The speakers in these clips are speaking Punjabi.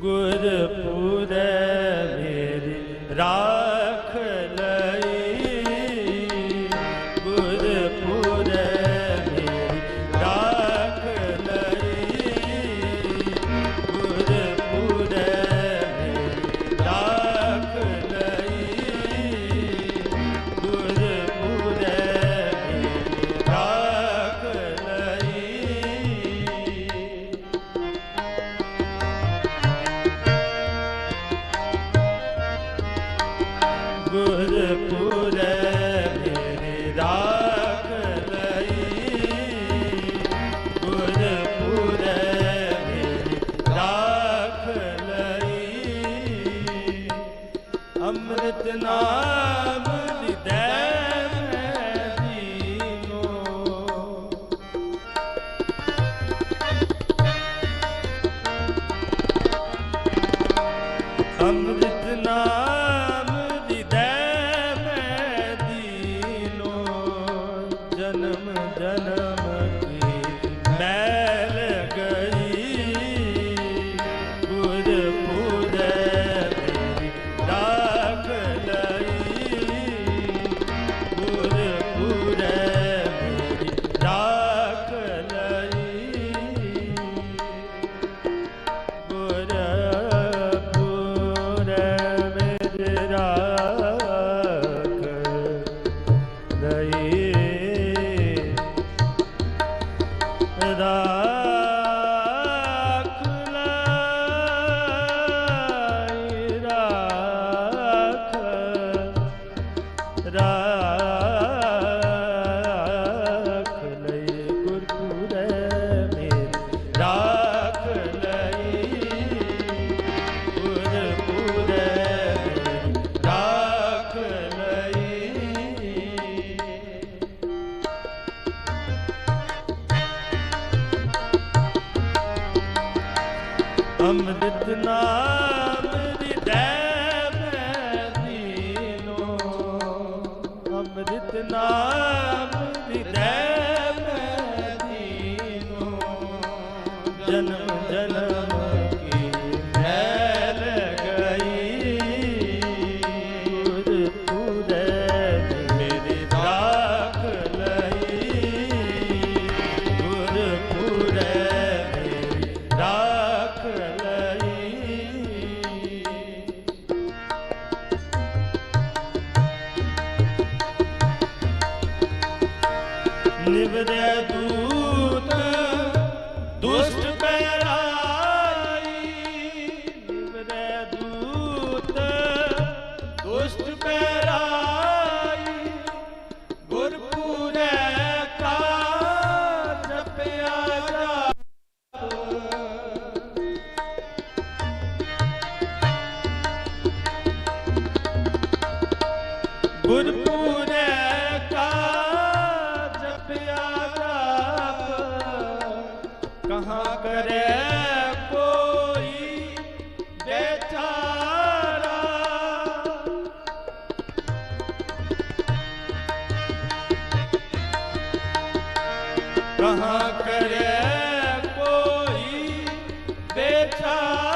ਗੁਰਪੁਰੈ Under ਅੰਮ੍ਰਿਤ ਨਾ ਨਿਵਦੇ ਗੁਰਪੂਰੇ ਕਾ ਕਰੇ ਕੋਈ ਬੇਚਾਰਾ ਕਹਾ ਕਰੇ ਕੋਈ ਵਿਚਾਰਾ?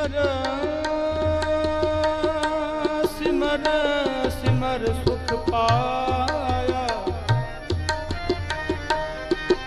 ਸਿਮਰ ਸਿਮਰ ਸਿਮਰ ਸੁਖ ਪਾਇਆ।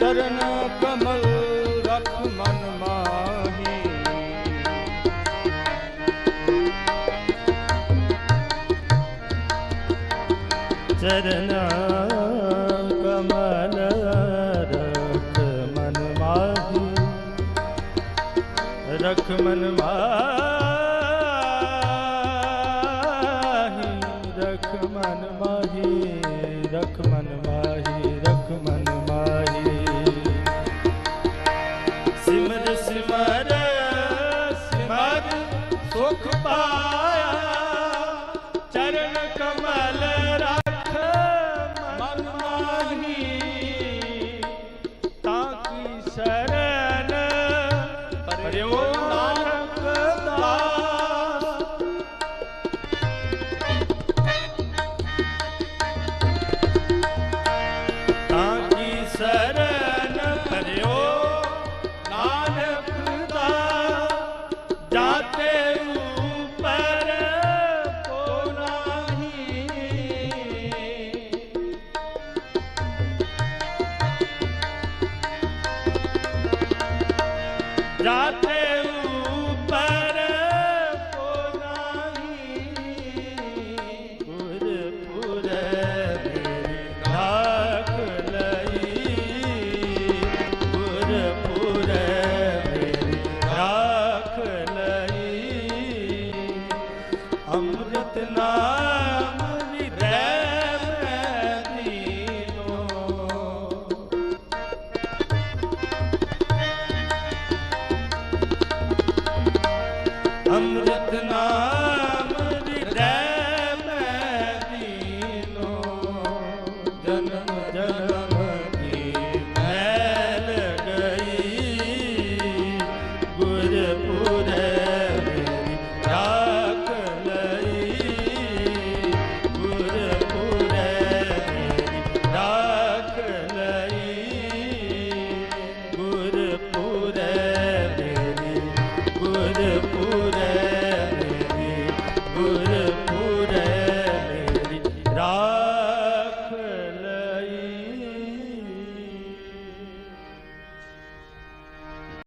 ਚਰਨ ਕਮਲ ਰਖ ਮਨ ਮਾਹੀ। ਚਰਨ ਰਖ ਮਨ ਮਾਹੀ ਰਖ ਮਨ ਮਾਹੀ। ਹੱਥੇ